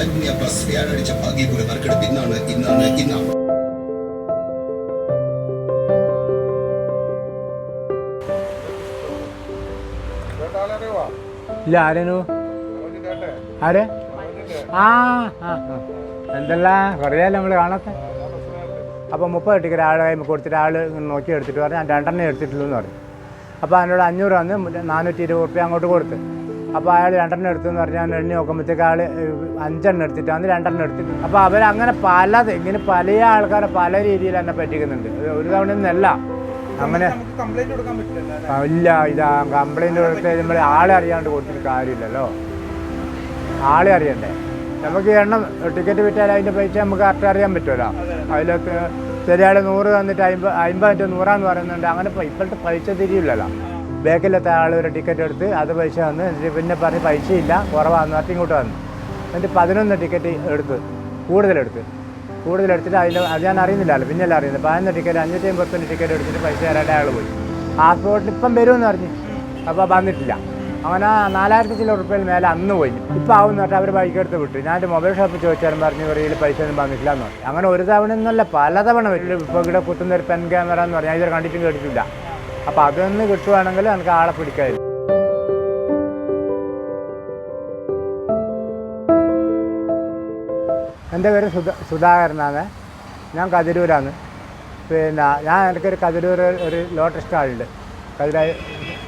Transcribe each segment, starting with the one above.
കാൽവിനിയ bus വ്യാഴാഴ്ച ഭാഗ്യപുര നറുക്കെടുപ്പ്. ഇന്നാണ് ഇന്നാണ് ഇന്നാണ്. ഇല്ല ആരേനു? ആരെ? ആ. എന്തല്ല? കുറേ നമ്മൾ കാണാത്ത? അപ്പോൾ മുപ്പത് ടിക്കറ്റ് ആളെ കൊടുത്തിട്ട് ആൾ നോക്കി എടുത്തിട്ട് പറഞ്ഞു ഞാൻ രണ്ടെണ്ണം എടുത്തിട്ടുള്ളൂ എന്ന് പറഞ്ഞു. അപ്പോൾ അതിനോട് അഞ്ഞൂറ് വന്ന് നാനൂറ്റി ഇരുപത് റുപ്യ അങ്ങോട്ട് കൊടുത്ത്. അപ്പോൾ അയാൾ രണ്ടെണ്ണം എടുത്തെന്ന് പറഞ്ഞാൽ എണ്ണി നോക്കുമ്പോഴത്തേക്ക് ആൾ അഞ്ചെണ്ണം എടുത്തിട്ടാണ് രണ്ടെണ്ണം എടുത്തിട്ട്. അപ്പോൾ അവരങ്ങനെ പലത് ഇങ്ങനെ പല ആൾക്കാരെ പല രീതിയിൽ എന്നെ പറ്റിക്കുന്നുണ്ട്. ഒരു- തവണ ഒന്നല്ല അങ്ങനെ ഇല്ല ഇതാ കംപ്ലൈന്റ് കൊടുത്ത് നമ്മൾ ആളെ അറിയാണ്ട് കൊടുത്തിട്ട് കാര്യമില്ലല്ലോ. ആളെ അറിയണ്ടേ? നമുക്ക് എണ്ണം ടിക്കറ്റ് വിറ്റാൽ അതിന്റെ പൈസ നമുക്ക് കറക്റ്റ് അറിയാൻ പറ്റുമല്ലോ. അതിലൊക്കെ ശരിയാൾ നൂറ് തന്നിട്ട് അമ്പത് അമ്പതിന്റെ നൂറാന്ന് പറയുന്നുണ്ട്. അങ്ങനെ ഇപ്പോഴത്തെ പൈസ തിരിയില്ലല്ലോ. ബാക്കിലത്തെ ആൾ ഒരു ടിക്കറ്റ് എടുത്ത് അത് പൈസ വന്ന് എന്നിട്ട് പിന്നെ പറഞ്ഞ് പൈസ ഇല്ല കുറവാന്ന് പറഞ്ഞിട്ട് ഇങ്ങോട്ട് വന്നു. എന്നിട്ട് പതിനൊന്ന് ടിക്കറ്റ് എടുത്ത് കൂടുതലെടുത്ത് കൂടുതലെടുത്തിട്ട് അതിൽ അത് ഞാൻ അറിയുന്നില്ലല്ലോ പിന്നെയല്ല അറിയുന്നത്? പതിനൊന്ന് ടിക്കറ്റ് അഞ്ഞൂറ്റി അമ്പത്തൊന്ന് ടിക്കറ്റ് എടുത്തിട്ട് പൈസ തരാണ്ട് അയാൾ പോയി. പാസ്പോർട്ടിൽ ഇപ്പം വരുമെന്ന് പറഞ്ഞു. അപ്പോൾ വന്നിട്ടില്ല. അങ്ങനെ നാലായിരത്തി ചില ഉറുപ്പ്യയിൽ മേലെ അന്ന് പോയി. ഇപ്പം ആവും പറഞ്ഞാൽ അവർ ബൈക്ക് എടുത്ത് വിട്ടു. ഞാൻ മൊബൈൽ ഷോപ്പിൽ ചോദിച്ചാലും പറഞ്ഞു ഇവരിൽ പൈസ ഒന്നും വന്നിട്ടില്ല എന്ന് പറഞ്ഞു. അങ്ങനെ ഒരു തവണ എന്നല്ല പലതവണ വരും ഇപ്പോൾ ഇവിടെ കുത്തുന്ന ഒരു പെൻ ക്യാമറ എന്ന് പറഞ്ഞാൽ ഇതുവരെ കണ്ടിട്ടും കേട്ടിട്ടില്ല. അപ്പോൾ അതൊന്ന് കിട്ടുവാണെങ്കിൽ നമുക്ക് ആളെ പിടിക്കായിരുന്നു എന്റെ പേര് സുധ സുധാകരനാണ്. ഞാൻ കതിരൂരാണ്. പിന്നെ ഞാൻ എനിക്കൊരു കതിരൂർ ഒരു ലോട്ടറി സ്റ്റാളുണ്ട്. കതിര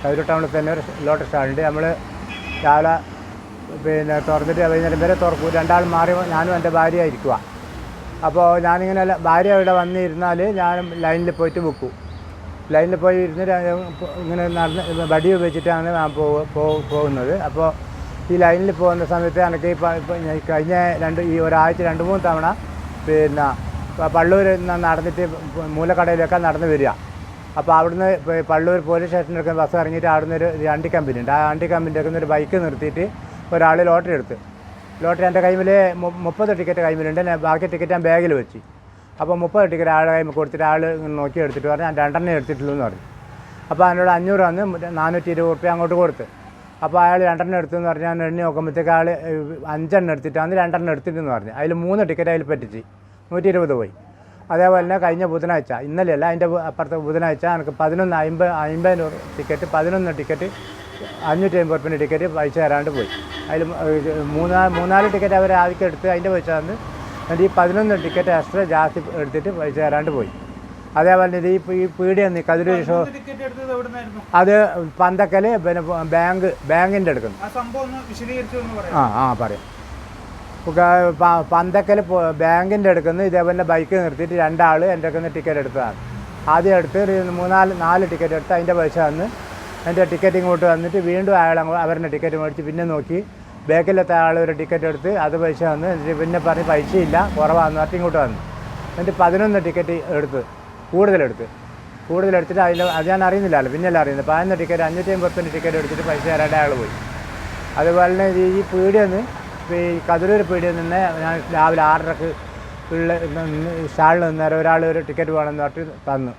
കതിരൂർ ടൗണിൽ തന്നെ ഒരു ലോട്ടറി സ്റ്റാളുണ്ട്. നമ്മൾ രാവിലെ പിന്നെ തുറന്നിട്ട് വൈകുന്നേരം വരെ തുറക്കും. രണ്ടാൾ മാറി ഞാനും എന്റെ ഭാര്യ ഇരിക്കുക അപ്പോൾ ഞാനിങ്ങനെ ഭാര്യ ഇവിടെ വന്നിരുന്നാൽ ഞാൻ ലൈനിൽ പോയിട്ട് വെക്കും. ലൈനിൽ പോയി ഇരുന്ന് ര- ഇങ്ങനെ നടന്ന് വടി ഉപയോഗിച്ചിട്ടാണ് പോകുന്നത്. അപ്പോൾ ഈ ലൈനിൽ പോകുന്ന സമയത്ത് എനിക്ക് കഴിഞ്ഞ രണ്ട് ഈ ഒരാഴ്ച രണ്ട് മൂന്ന് തവണ പിന്നെ പള്ളൂർ നടന്നിട്ട് മൂലക്കടയിലൊക്കെ നടന്ന് വരിക. അപ്പോൾ അവിടുന്ന് പള്ളൂർ പോലീസ് സ്റ്റേഷനിലൊക്കെ ബസ് ഇറങ്ങിയിട്ട് അവിടുന്ന് ഒരു അണ്ടി കമ്പനി ഉണ്ട്. ആ അണ്ടി കമ്പനിന്റെ ഒരു ബൈക്ക് നിർത്തിയിട്ട് ഒരാൾ ലോട്ടറി എടുത്ത്. ലോട്ടറി എന്റെ കൈമിൽ മുപ്പത് ടിക്കറ്റ് കൈമിലുണ്ട്. ബാക്കി ടിക്കറ്റ് ഞാൻ ബാഗിൽ വെച്ച്. അപ്പോൾ മുപ്പത് ടിക്കറ്റ് ആളുടെ കൈ കൊടുത്തിട്ട് ആൾ നോക്കി എടുത്തിട്ട് പറഞ്ഞു ഞാൻ രണ്ടെണ്ണം എടുത്തിട്ടുള്ളൂ എന്ന് പറഞ്ഞു. അപ്പോൾ അതിനോട് അഞ്ഞൂറ് വന്ന് നാനൂറ്റി ഇരുപത് റുപ്യ അങ്ങോട്ട് കൊടുത്ത്. അപ്പോൾ അയാൾ രണ്ടെണ്ണം എടുത്തു എന്ന് പറഞ്ഞാൽ ഞാൻ എണ്ണി നോക്കുമ്പോഴത്തേക്ക് ആൾ അഞ്ചെണ്ണം എടുത്തിട്ടാണ് രണ്ടെണ്ണം എടുത്തിട്ടെന്ന് പറഞ്ഞു. അതിൽ മൂന്ന് ടിക്കറ്റ് അതിൽ പറ്റിച്ച്. നൂറ്റി ഇരുപത് പോയി. അതേപോലെ തന്നെ കഴിഞ്ഞ ബുധനാഴ്ച ഇന്നലെയല്ല അതിന്റെ അപ്പുറത്തെ ബുധനാഴ്ച എനിക്ക് പതിനൊന്ന് അമ്പത് അമ്പതിന് ടിക്കറ്റ് പതിനൊന്ന് ടിക്കറ്റ് അഞ്ഞൂറ്റി അമ്പത് റുപ്യന്റെ ടിക്കറ്റ് പൈസ തരാണ്ട് പോയി. അതിൽ മൂന്നാൽ മൂന്നാൽ ടിക്കറ്റ് അവർ ആദ്യം എടുത്ത് അതിന്റെ പൈസ തന്ന് എന്നിട്ട് ഈ പതിനൊന്ന് ടിക്കറ്റ് എക്സ്ട്രാ ജാസ്തി എടുത്തിട്ട് പൈസ തരാണ്ട് പോയി. അതേപോലെ ഇത് ഈ ഈ പീടിയെന്ന് കതിരൂർ ഷോ അത് പന്തക്കൽ പിന്നെ ബാങ്ക് ബാങ്കിന്റെ എടുക്കുന്നു ആ ആ പറയാം. പന്തക്കൽ ബാങ്കിന്റെ അടുക്കുന്ന ഇതേപോലെ ബൈക്ക് നിർത്തിയിട്ട് രണ്ടാൾ എന്റെ അടുക്കുന്ന ടിക്കറ്റ് എടുത്തതാണ്. ആദ്യം എടുത്ത് മൂന്നാൽ നാല് ടിക്കറ്റ് എടുത്ത് അതിന്റെ പൈസ തന്ന് എന്റെ ടിക്കറ്റ് ഇങ്ങോട്ട് വന്നിട്ട് വീണ്ടും അയാൾ അവരുടെ ടിക്കറ്റ് മേടിച്ച് പിന്നെ നോക്കി. ബാക്കിലത്തെ ആൾ ഒരു ടിക്കറ്റ് എടുത്ത് അത് പൈസ വന്ന് എന്നിട്ട് പിന്നെ പറഞ്ഞ് പൈസ ഇല്ല കുറവാന്ന് പറഞ്ഞിട്ട് ഇങ്ങോട്ട് വന്നു. എന്നിട്ട് പതിനൊന്ന് ടിക്കറ്റ് എടുത്ത് കൂടുതലെടുത്ത് കൂടുതലെടുത്തിട്ട് അതിൽ അത് ഞാൻ അറിയുന്നില്ലല്ലോ പിന്നെയല്ല അറിയുന്നത്. പതിനൊന്ന് ടിക്കറ്റ് അഞ്ഞൂറ്റി അമ്പത്തൊന്ന് ടിക്കറ്റ് എടുത്തിട്ട് പൈസ തരാണ്ട് അയാൾ പോയി. അതുപോലെ തന്നെ ഈ പീടിയെന്ന് ഈ കതിരൂർ പീടിയിൽ നിന്ന് ഞാൻ രാവിലെ ആറരക്ക് ഉള്ള സ്റ്റാളിൽ നിന്നേരം ഒരാൾ ഒരു ടിക്കറ്റ് വേണമെന്ന് പറഞ്ഞിട്ട് തന്നു.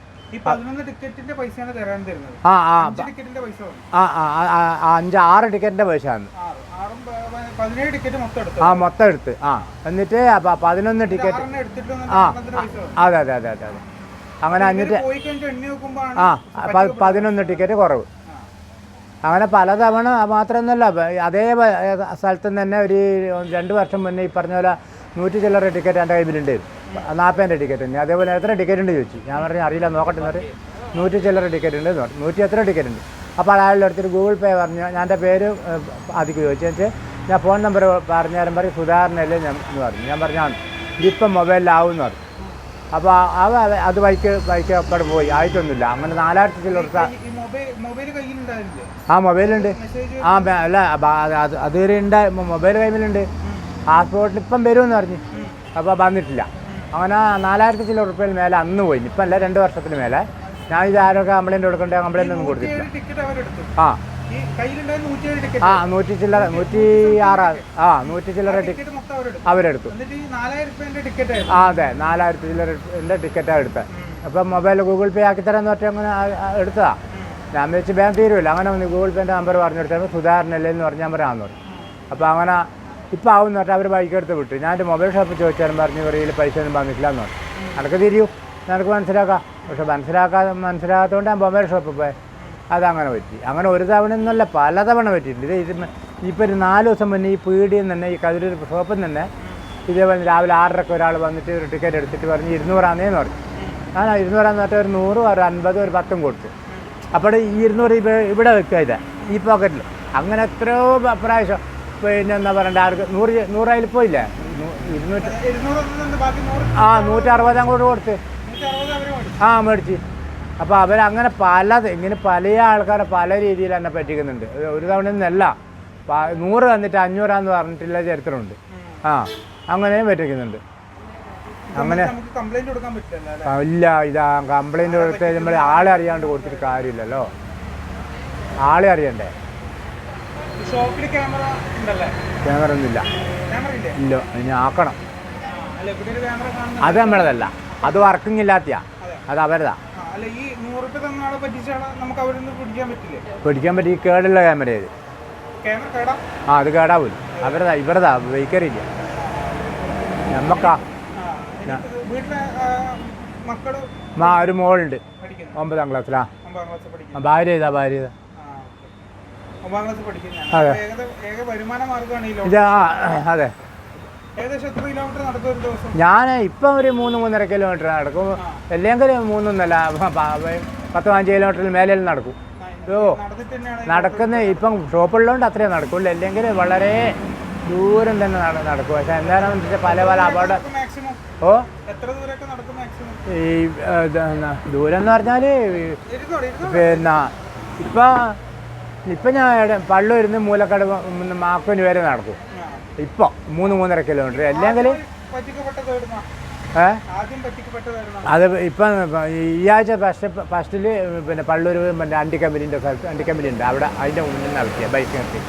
ആ ആ ആ ആ ആ, ആ, ആ, അഞ്ച് ആറ് ടിക്കറ്റിന്റെ പൈസ തന്നു ആറ് ആറും പ- പ- പതിനേഴ് ടിക്കറ്റ് മൊത്തം എടുത്തു ആ മൊത്തം എടുത്ത്. ആ എന്നിട്ട് അപ്പോൾ പതിനൊന്ന് ടിക്കറ്റ്. ആ അതെ അതെ അതെ അതെ അതെ. അങ്ങനെ എന്നിട്ട് ആ പതിനൊന്ന് ടിക്കറ്റ് കുറവ്. അങ്ങനെ പലതവണ മാത്രമൊന്നുമല്ല അതേ സ്ഥലത്ത് നിന്ന് തന്നെ ഒരു രണ്ട് വർഷം മുന്നേ ഈ പറഞ്ഞ പോലെ നൂറ്റി ചില്ലറ ടിക്കറ്റ് എന്റെ കയ്യിലുണ്ട്. നാൽപ്പതിന്റെ ടിക്കറ്റ് ഉണ്ട്. അതേപോലെ എത്ര ടിക്കറ്റ് ഉണ്ട് ചോദിച്ചു. ഞാൻ പറഞ്ഞു അറിയില്ല നോക്കട്ടെ എന്ന് പറഞ്ഞ് നൂറ്റി ചില്ലറ ടിക്കറ്റ് ഉണ്ട് നൂറ്റി എത്ര ടിക്കറ്റ് ഉണ്ട്? അപ്പോൾ അയാളുടെ അടുത്തൊരു ഗൂഗിൾ പേ പറഞ്ഞു ഞാൻ എന്റെ പേര് അതിക്ക് ചോദിച്ചു. വെച്ചാൽ ഞാൻ ഫോൺ നമ്പർ പറഞ്ഞു തരാൻ പറയും സുധാകരനല്ലേ? ഞാൻ എന്ന് പറഞ്ഞു. ഞാൻ പറഞ്ഞാണ് ഇപ്പം മൊബൈലിലാവും എന്ന് പറഞ്ഞു. അപ്പോൾ അവ അത് ബൈക്ക് ബൈക്ക് അപ്പടെ പോയി. ആയിട്ടൊന്നുമില്ല. അങ്ങനെ നാലായിരത്തി ചില്ലറ ആ മൊബൈലുണ്ട്. ആ അല്ല അത് അത് അതുവരെ ഉണ്ട്. മൊബൈൽ കൈമിലുണ്ട് പാസ്പോർട്ടിൽ ഇപ്പം വരുമെന്ന് പറഞ്ഞു. അപ്പോൾ വന്നിട്ടില്ല. അങ്ങനെ നാലായിരത്തി ചില ഉറുപ്പ്യയിൽ മേലെ അന്ന് പോയി. ഇപ്പം അല്ല രണ്ട് വർഷത്തിന് മേലെ. ഞാൻ ഇത് ആരൊക്കെ കംപ്ലൈന്റ് കൊടുക്കണ്ടേ കംപ്ലയിന്റ് ഒന്നും കൊടുത്തിട്ടില്ല. ആ. ആ നൂറ്റി ചില്ലറ നൂറ്റി ആറ് ആ നൂറ്റി ചില്ലറ അവരെടുത്തു. ആ അതെ നാലായിരത്തി ചില്ലറിന്റെ ടിക്കറ്റാ എടുത്തത് അപ്പം മൊബൈൽ ഗൂഗിൾ പേ ആക്കി തരാമെന്ന് പറഞ്ഞാൽ അങ്ങനെ എടുത്തതാ. ഞാൻ വെച്ച് ബാങ്ക് തീരുമില്ല അങ്ങനെ ഒന്ന് ഗൂഗിൾ പേന്റെ നമ്പർ പറഞ്ഞെടുത്തപ്പോൾ സുധാകരനല്ലേ എന്ന് പറഞ്ഞാൽ പറയാമെന്ന് പറഞ്ഞു. അപ്പോൾ അങ്ങനെ ഇപ്പം ആവും എന്ന് പറഞ്ഞാൽ അവർ ബൈക്ക് എടുത്ത് വിട്ടു. ഞാൻ എന്റെ മൊബൈൽ ഷോപ്പിൽ ചോദിച്ചാലും പറഞ്ഞു കയ്യിൽ പൈസ ഒന്നും വന്നിട്ടില്ല എന്ന് പറഞ്ഞു നിനക്ക് തിരിയൂ. നിനക്ക് മനസ്സിലാക്കാം. പക്ഷെ മനസ്സിലാക്കാതെ മനസ്സിലാകാത്തതുകൊണ്ട് ഞാൻ മൊബൈൽ ഷോപ്പിൽ പോയി. അതങ്ങനെ പറ്റി. അങ്ങനെ ഒരു തവണ എന്നല്ല പല തവണ പറ്റിയിട്ടുണ്ട്. ഇത് ഇപ്പോൾ ഒരു നാല് ദിവസം മുന്നേ ഈ പീടിയിൽ തന്നെ ഈ കതിരൂർ ഷോപ്പിൽ നിന്ന് തന്നെ ഇതേപോലെ രാവിലെ ആറരക്ക് ഒരാൾ വന്നിട്ട് ഒരു ടിക്കറ്റ് എടുത്തിട്ട് പറഞ്ഞ് ഇരുന്നൂറാന്നേന്ന് പറഞ്ഞു. ഞാൻ ഇരുന്നൂറാന്ന് പറഞ്ഞാൽ ഒരു നൂറ് ഒരു അൻപത് ഒരു പത്തും കൊടുത്തു. അപ്പോൾ ഈ ഇരുന്നൂറ് ഇവ- ഇവിടെ വെക്കുക ഇതാ ഈ പോക്കറ്റിൽ. അങ്ങനെ എത്രയോ പ്രാവശ്യം പിന്നെ എന്താ പറയണ്ട ആർക്ക് നൂറ് നൂറായി പോയില്ലേ? ഇരുന്നൂറ്റി ആ നൂറ്ററുപതാം കൂടെ കൊടുത്ത്. ആ മേടിച്ച്. അപ്പോൾ അവരങ്ങനെ പല ഇങ്ങനെ പല ആൾക്കാരെ പല രീതിയിൽ എന്നെ പറ്റിക്കുന്നുണ്ട്. ഒരു- തവണ ഒന്നല്ല പ- നൂറ് തന്നിട്ട് അഞ്ഞൂറാന്ന് പറഞ്ഞിട്ടുള്ള ചരിത്രമുണ്ട്. ആ അങ്ങനെയും പറ്റിക്കുന്നുണ്ട്. അങ്ങനെ ഇല്ല ഇതാ കംപ്ലൈന്റ് കൊടുത്ത് നമ്മൾ ആളെ അറിയാണ്ട് കൊടുത്തിട്ട് കാര്യമില്ലല്ലോ. ആളെ അറിയണ്ടേ? ക്യാമറ ഒന്നുമില്ല. ഇല്ല? ഇനി ആക്കണം. അത് നമ്മളതല്ല. അത് വർക്കിംഗ് ഇല്ലാത്തയാ. അത്. അവരതാ. അല്ല ഈ നൂറ് രൂപ തന്ന ആളെ പറ്റിച്ചാണ് നമുക്ക് അവിടെ നിന്ന് പിടിക്കാൻ പറ്റില്ലേ? പിടിക്കാൻ പറ്റി കേടുള്ള ക്യാമറ ഇത് ക്യാമറ കേടാ? ആ അത് കേടാവൂല. അവരതാ ഇവരതാ വൈക്കറിയില്ല നമ്മക്കാ വീട്ടിലെ മക്കൾ ഒരു മോളുണ്ട്. ഒമ്പതാം ക്ലാസ്സിലാ. ഭാര്യ ചെയ്താ ഭാര്യ. ഒമ്പതാം ക്ലാസ് അതെ. ഏക വരുമാന ഈ അതെ. ഞാൻ ഇപ്പം ഒരു മൂന്ന് മൂന്നര കിലോമീറ്റർ നടക്കും. അല്ലെങ്കിൽ മൂന്നൊന്നല്ല പത്ത് പതിനഞ്ച് കിലോമീറ്ററിൽ മേലെ നടക്കും. ഓ നടക്കുന്ന ഇപ്പം ഷോപ്പുള്ളതുകൊണ്ട് അത്രേ നടക്കുള്ളൂ. അല്ലെങ്കിൽ വളരെ ദൂരം തന്നെ നടക്കും. പക്ഷെ എന്താണെന്ന് വെച്ചാൽ പല പല അപകട മാക്സിമം ഓ? ഈ ദൂരം എന്ന് പറഞ്ഞാൽ പിന്നെ ഇപ്പം ഇപ്പം ഞാൻ പള്ളൂരിന്ന് മൂലക്കട മാക്കുവിന് വരെ നടക്കും. ഇപ്പം മൂന്ന് മൂന്നര കിലോമീറ്റർ അല്ലെങ്കിൽ അത് ഇപ്പം ഈ ആഴ്ച ഫസ്റ്റ് ഫസ്റ്റിൽ പിന്നെ പള്ളൂർ പിന്നെ അണ്ടി കമ്പനീന്റെ സ്ഥലത്ത് അണ്ടി കമ്പനി ഉണ്ട് അവിടെ അതിന്റെ മുന്നിൽ നടത്തിയ ബൈക്ക് നിർത്തി.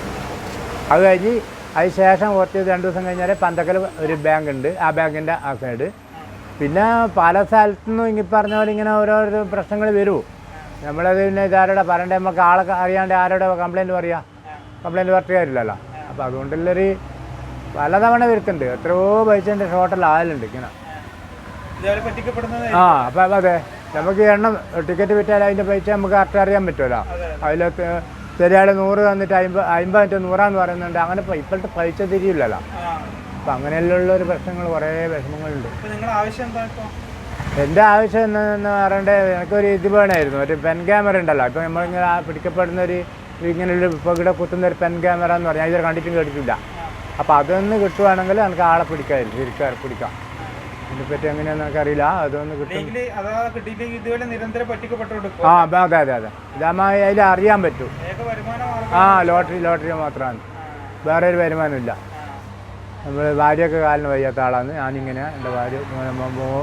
അത് കഴിഞ്ഞ് അതിന് ശേഷം കുറച്ച് രണ്ട് ദിവസം കഴിഞ്ഞാൽ പന്തക്കൽ ഒരു ബാങ്ക് ഉണ്ട്. ആ ബാങ്കിന്റെ ആ സൈഡ് പിന്നെ പല സ്ഥലത്തു നിന്നും ഇങ്ങനെ പറഞ്ഞ പോലെ ഇങ്ങനെ ഓരോരോ പ്രശ്നങ്ങൾ വരൂ. നമ്മളത് പിന്നെ ഇതാരോടെ പറയണ്ടേ? നമുക്ക് ആളെ അറിയാണ്ട് ആരോടെ കംപ്ലയിന്റ് പറയാം? കംപ്ലയിന്റ് പറഞ്ഞിട്ട് കാര്യമില്ലല്ലോ അപ്പോൾ അതുകൊണ്ടുള്ളൊരു പലതവണ വരുത്തുണ്ട് എത്രയോ പൈസന്റെ ഷോർട്ടിൽ ആയാലുണ്ട് ഇങ്ങനെ. ആ അപ്പം അതെ. നമുക്ക് എണ്ണം ടിക്കറ്റ് വിറ്റാൽ അതിന്റെ പൈസ നമുക്ക് കറക്റ്റ് അറിയാൻ പറ്റുമല്ലോ. അതിൽ ചെറിയാൾ നൂറ് തന്നിട്ട് അമ്പത് അമ്പതിന്റെ നൂറാന്ന് പറയുന്നുണ്ട്. അങ്ങനെ ഇപ്പം ഇപ്പോഴത്തെ പൈസ തിരിയില്ലല്ലോ. അപ്പം അങ്ങനെയുള്ള ഒരു പ്രശ്നങ്ങൾ കുറേ വിഷമങ്ങളുണ്ട്. എന്റെ ആവശ്യം എന്ന് പറയണ്ടേ എനിക്കൊരു ഇത് വേണമായിരുന്നു ഒരു പെൻ ക്യാമറ ഉണ്ടല്ലോ. ഇപ്പം നമ്മളിങ്ങനെ പിടിക്കപ്പെടുന്ന ഒരു ഇങ്ങനെയുള്ള ഒരു ഇപ്പോൾ ഇവിടെ കുത്തുന്ന ഒരു പെൻ ക്യാമറ എന്ന് പറഞ്ഞാൽ ഇതുവരെ കണ്ടിട്ടും കേട്ടിട്ടില്ല. അപ്പോൾ അതൊന്ന് കിട്ടുവാണെങ്കിൽ എനിക്ക് ആളെ പിടിക്കാമായിരുന്നു. ശരിക്കും പിടിക്കാം. ഇതിനെപ്പറ്റി എങ്ങനെയാണെന്ന് എനിക്കറിയില്ല. അതൊന്ന് കിട്ടും. ആ അതെ അതെ അതെ ഇതാകുമ്പോൾ അതിൽ അറിയാൻ പറ്റും. ആ ലോട്ടറി ലോട്ടറി മാത്രമാണ്. വേറെ ഒരു വരുമാനമില്ല നമ്മൾ ഭാര്യയൊക്കെ കാലിന് വയ്യാത്ത ആളാണ്. ഞാനിങ്ങനെ എന്റെ ഭാര്യ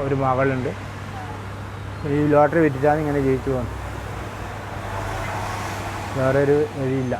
ഒരു മകളുണ്ട്. ഈ ലോട്ടറി വിറ്റിട്ടാണ് ഇങ്ങനെ ജയിച്ചു പോകുന്നത്. വേറെ ഒരു വഴിയില്ല.